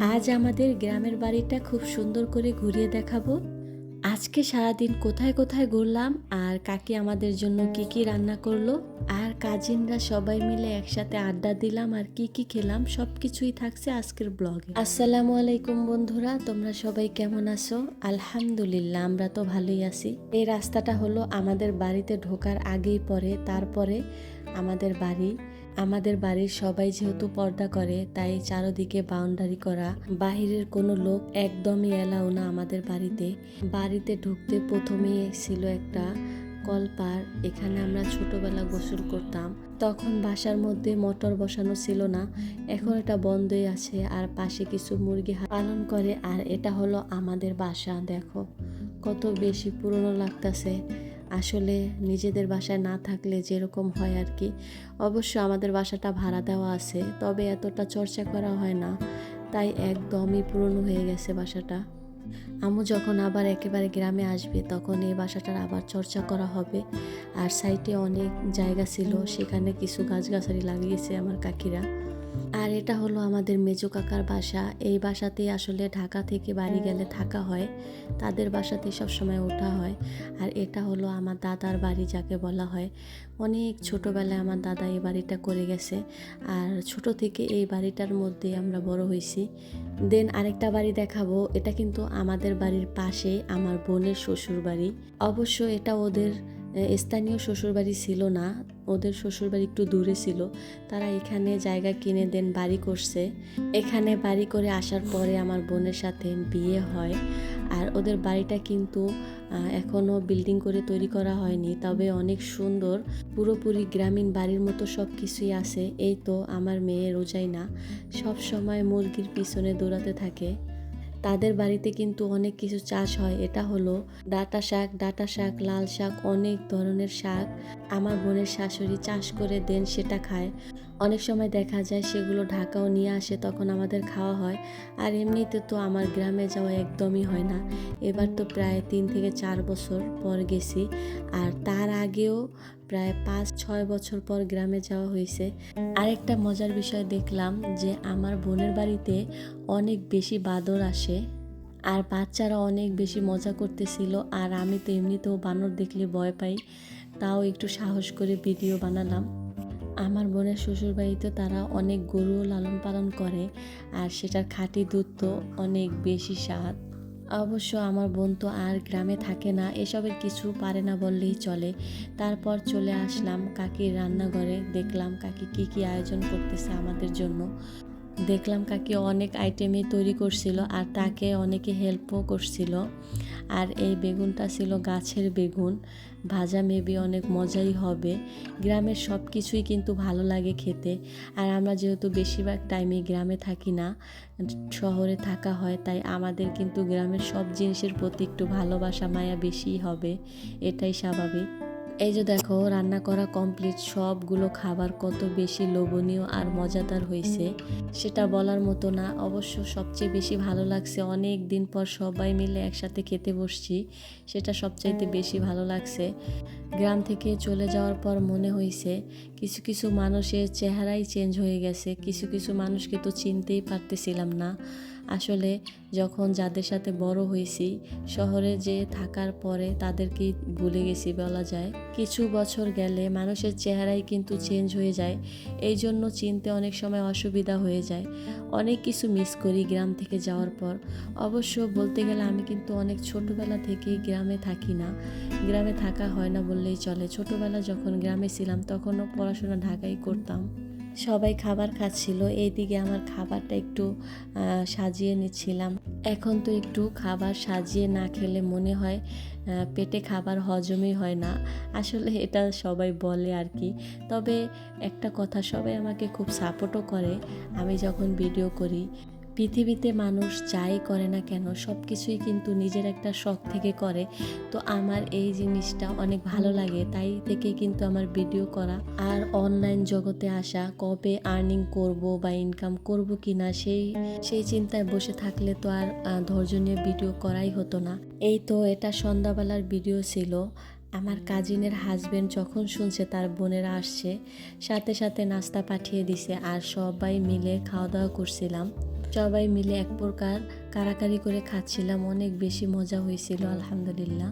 আজ আমাদের গ্রামের বাড়িটা খুব সুন্দর করে ঘুরিয়ে দেখাবো। আজকে সারাদিন কোথায় কোথায় ঘুরলাম আর কাকি আমাদের জন্য কি কি রান্না করল। আর কাজিনরা সবাই মিলে একসাথে আড্ডা দিলাম আর কি কি খেলাম সব কিছুই থাকছে আজকের ব্লগে। আসসালামু আলাইকুম বন্ধুরা, তোমরা সবাই কেমন আছো? আলহামদুলিল্লাহ, আমরা তো ভালোই আছি। এই রাস্তাটা হলো আমাদের বাড়িতে ঢোকার আগেই পরে, তারপরে আমাদের বাড়ি। আমাদের বাড়ির সবাই যেহেতু পর্দা করে, তাই চারদিকে বাউন্ডারি করা, বাহিরের কোনো লোক একদমই এলাও না আমাদের বাড়িতে। বাড়িতে ঢুকতে প্রথমেই ছিল একটা কলপার, এখানে আমরা ছোটবেলা গোসল করতাম। তখন বাসার মধ্যে মোটর বসানো ছিল না, এখন এটা বন্ধই আছে, আর পাশে কিছু মুরগি পালন করে, আর এটা হলো আমাদের বাসা, দেখো। কত বেশি পুরনো লাগতাছে। আসলে নিজেদের বাসায় না থাকলে যেরকম হয় আর কি, অবশ্য আমাদের বাসাটা ভাড়া দেওয়া আছে, তবে এতটা চর্চা করা হয় না, তাই একদমই পুরনো হয়ে গেছে বাসাটা। আমু যখন আবার একেবারে গ্রামে আসবে, তখন এই বাসাটার আবার চর্চা করা হবে, আর সাইটে অনেক জায়গা ছিল, সেখানে কিছু গাছগাছালি লাগিয়েছে আমার কাকিরা। আর এটা হলো আমাদের মেজো কাকার বাসা। এই বাসাতেই আসলে ঢাকা থেকে বাড়ি গেলে থাকা হয়। তাদের বাসাতেই সবসময় ওঠা হয়। আর এটা হলো আমার দাদার বাড়ি যাকে বলা হয়। অনেক ছোটোবেলায় আমার দাদা এই বাড়িটা করে গেছে। আর ছোট থেকে এই বাড়িটার মধ্যে আমরা বড় হয়েছি। দেন আরেকটা বাড়ি দেখাবো। এটা কিন্তু আমাদের বাড়ির পাশে আমার বোনের শ্বশুর বাড়ি অবশ্য এটা ওদের স্থানীয় শ্বশুরবাড়ি ছিল না। ওদের শ্বশুরবাড়ি একটু দূরে ছিল। তারা এখানে জায়গা কিনে দেন, বাড়ি করছে। এখানে বাড়ি করে আসার পরে আমার বোনের সাথে বিয়ে হয়। আর ওদের বাড়িটা কিন্তু এখনও বিল্ডিং করে তৈরি করা হয়নি। তবে অনেক সুন্দর, পুরোপুরি গ্রামীণ বাড়ির মতো সব কিছুই আছে। এই তো আমার মেয়ে রোজাই না সব সময় মুরগির পিছনে দৌড়াতে থাকে। তাদের বাড়িতে কিন্তু অনেক কিছু চাষ হয়। এটা হলো ডাটা শাক ডাটা শাক, লাল শাক, অনেক ধরনের শাক। আমার বোনের শাশুড়ি চাষ করে দেন, সেটা খায়। অনেক সময় দেখা যায় সেগুলো ঢাকাও নিয়ে আসে, তখন আমাদের খাওয়া হয়। আর এমনিতে তো আমার গ্রামে যাওয়া একদমই হয় না। এবার তো প্রায় তিন থেকে চার বছর পর গেছি। আর তার আগেও প্রায় পাঁচ, ছয় বছর পর গ্রামে যাওয়া হয়েছে। আরেকটা মজার বিষয় দেখলাম যে আমার বোনের বাড়িতে অনেক বেশি বাদর আসে আর বাচ্চারা অনেক বেশি মজা করতেছিল। আর আমি তো এমনিতেও বানর দেখলে ভয় পাই। তাও একটু সাহস করে ভিডিও বানালাম। আমার বোনের শ্বশুরবাড়িতে তারা অনেক গরু লালন পালন করে আর সেটার খাঁটি দুধ তো অনেক বেশি স্বাদ। অবশ্য আমার বোন তো আর গ্রামে থাকে না, এসবের কিছু পারে না বললেই চলে। তারপর চলে আসলাম কাকির রান্নাঘরে, দেখলাম কাকি কি কি আয়োজন করতেছে আমাদের জন্য। দেখলাম কাকি অনেক আইটেমই তৈরি করছিল আর তাকে অনেকে হেল্পও করছিল। আর এই বেগুনটা ছিল গাছের বেগুন। ভাজা মেবি অনেক মজাই হবে। গ্রামের সব কিছুই কিন্তু ভালো লাগে খেতে। আর আমরা যেহেতু বেশিরভাগ টাইমে গ্রামে থাকি না, শহরে থাকা হয়, তাই আমাদের কিন্তু গ্রামের সব জিনিসের প্রতি একটু ভালোবাসা মায়া বেশিই হবে। এটাই স্বাভাবিক। এই যে দেখো, রান্না করা কমপ্লিট সবগুলো খাবার কত বেশি লোভনীয় আর মজাদার হয়েছে। সেটা বলার মতো না। অবশ্য সবচেয়ে বেশি ভালো লাগছে অনেক দিন পর সবাই মিলে একসাথে খেতে বসছি, সেটা সবচাইতে বেশি ভালো লাগছে। গ্রাম থেকে চলে যাওয়ার পর মনে হয়েছে, কিছু কিছু মানুষের চেহারাই চেঞ্জ হয়ে গেছে। কিছু কিছু মানুষকে তো চিনতেই পারতেছিলাম না। আসলে যখন যাদের সাথে বড় হয়েছি, শহরে যে থাকার পরে তাদেরকে ভুলে গেছি বলা যায়। কিছু বছর গেলে মানুষের চেহারাই কিন্তু চেঞ্জ হয়ে যায়। এই জন্য চিনতে অনেক সময় অসুবিধা হয়ে যায়। অনেক কিছু মিস করি গ্রাম থেকে যাওয়ার পর। অবশ্য বলতে গেলে আমি কিন্তু অনেক ছোটোবেলা থেকেই গ্রামে থাকি না। গ্রামে থাকা হয় না বললেই চলে। ছোটোবেলা যখন গ্রামে ছিলাম, তখনও পড়াশোনা ঢাকাই করতাম। সবাই খাবার খাচ্ছিল। এইদিকে আমার খাবারটা একটু সাজিয়ে নিচ্ছিলাম। এখন তো একটু খাবার সাজিয়ে না খেলে মনে হয় পেটে খাবার হজমই হয় না। আসলে এটা সবাই বলে আর কি। তবে একটা কথা, সবাই আমাকে খুব সাপোর্টও করে। আমি যখন ভিডিও করি পৃথিবীতে মানুষ যাই করে না কেন সব কিছুই কিন্তু নিজের একটা শখ থেকে করে। তো আমার এই জিনিসটা অনেক ভালো লাগে, তাই থেকে কিন্তু আমার ভিডিও করা। আর অনলাইন জগতে আসা, কবে আর্নিং করব বা ইনকাম করব কি না সেই সেই চিন্তায় বসে থাকলে তো আর ধৈর্য নিয়ে ভিডিও করাই হতো না। এই তো এটা সন্ধ্যাবেলার ভিডিও ছিল। আমার কাজিনের হাজবেন্ড যখন শুনছে, তার বোনেরা আসছে। সাথে সাথে নাস্তা পাঠিয়ে দিছে, আর সবাই মিলে খাওয়া দাওয়া করছিলাম। সবাই মিলে এক প্রকার কারাকারি করে খাচ্ছিলাম অনেক বেশি মজা হয়েছিল আলহামদুলিল্লাহ।